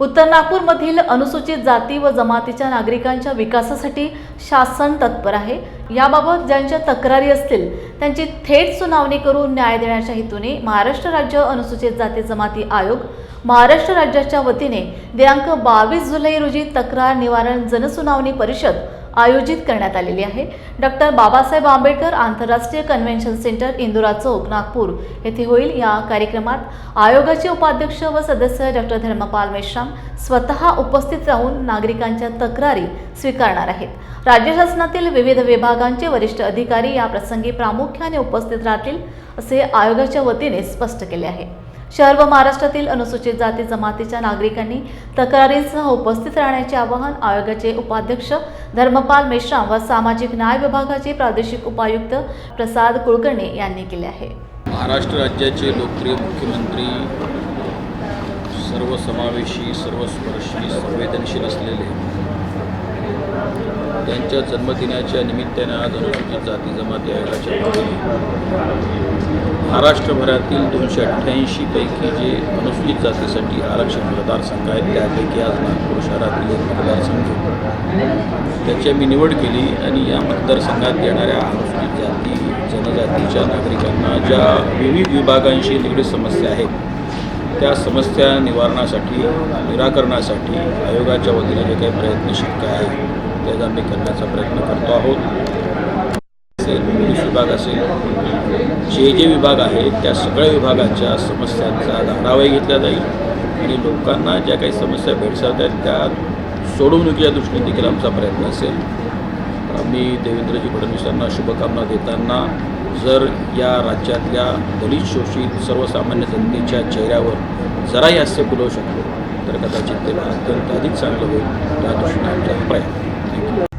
उत्तर नागपूरमधील अनुसूचित जाती व जमातीच्या नागरिकांच्या विकासासाठी शासन तत्पर आहे. याबाबत ज्यांच्या तक्रारी असतील त्यांची थेट सुनावणी करून न्याय देण्याच्या हेतूने महाराष्ट्र राज्य अनुसूचित जाती जमाती आयोग महाराष्ट्र राज्याच्या वतीने दिनांक बावीस जुलै रोजी तक्रार निवारण जनसुनावणी परिषद आयोजित करण्यात आलेली आहे. डॉक्टर बाबासाहेब आंबेडकर आंतरराष्ट्रीय कन्व्हेन्शन सेंटर इंदुरा चौक नागपूर. येथे होईल या कार्यक्रमात आयोगाचे उपाध्यक्ष व सदस्य डॉक्टर धर्मपाल मेश्राम स्वतः उपस्थित राहून नागरिकांच्या तक्रारी स्वीकारणार आहेत. राज्य शासनातील विविध विभागांचे वरिष्ठ अधिकारी या प्रसंगी प्रामुख्याने उपस्थित राहतील असे आयोगाच्या वतीने स्पष्ट केले आहे. शहर व महाराष्ट्रातील अनुसूचित जाती जमातीच्या नागरिकांनी तक्रारींसह उपस्थित राहण्याचे आवाहन आयोगाचे उपाध्यक्ष धर्मपाल मेश्राम व सामाजिक न्याय विभागाचे प्रादेशिक उपायुक्त प्रसाद कुलकर्णी यांनी केले आहे. महाराष्ट्र राज्याचे लोकप्रिय मुख्यमंत्री सर्वसमावेशी सर्वस्पर्शी संवेदनशील असलेले त्यांच्या जन्मदिनाच्या निमित्ताने आज अनुसूचित जाती जमाती आयोगाच्या महाराष्ट्रभरातील दोनशे अठ्ठ्याऐंशीपैकी जे अनुसूचित जातीसाठी आरक्षित मतदारसंघ आहेत त्यापैकी आज नागपूर शहरातील एक मतदारसंघ त्याची आम्ही निवड केली आणि या मतदारसंघात येणाऱ्या अनुसूचित जाती जनजातीच्या नागरिकांना ज्या विविध विभागांशी निगडीत समस्या आहेत त्या समस्या निवारणासाठी निराकरणासाठी आयोगाच्या वतीने जे काही प्रयत्न शक्य आहे त्याचा आम्ही करण्याचा प्रयत्न करतो आहोत. विभाग असेल जे जे विभाग आहेत त्या सगळ्या विभागाच्या समस्यांचा आढावाही घेतला जाईल आणि लोकांना ज्या काही समस्या भेडसावत आहेत त्या सोडवणुकीच्या दृष्टीने देखील आमचा प्रयत्न असेल. मी देवेंद्रजी फडणवीसांना शुभकामना देताना जर या राज्यातल्या दलित शोषित सर्वसामान्य जनतेच्या चेहऱ्यावर जराही हास्य फुलवू शकलो तर कदाचित ते अत्यंत अधिक चांगलं होईल त्या दृष्टीने आमचा प्रयत्न थँक्यू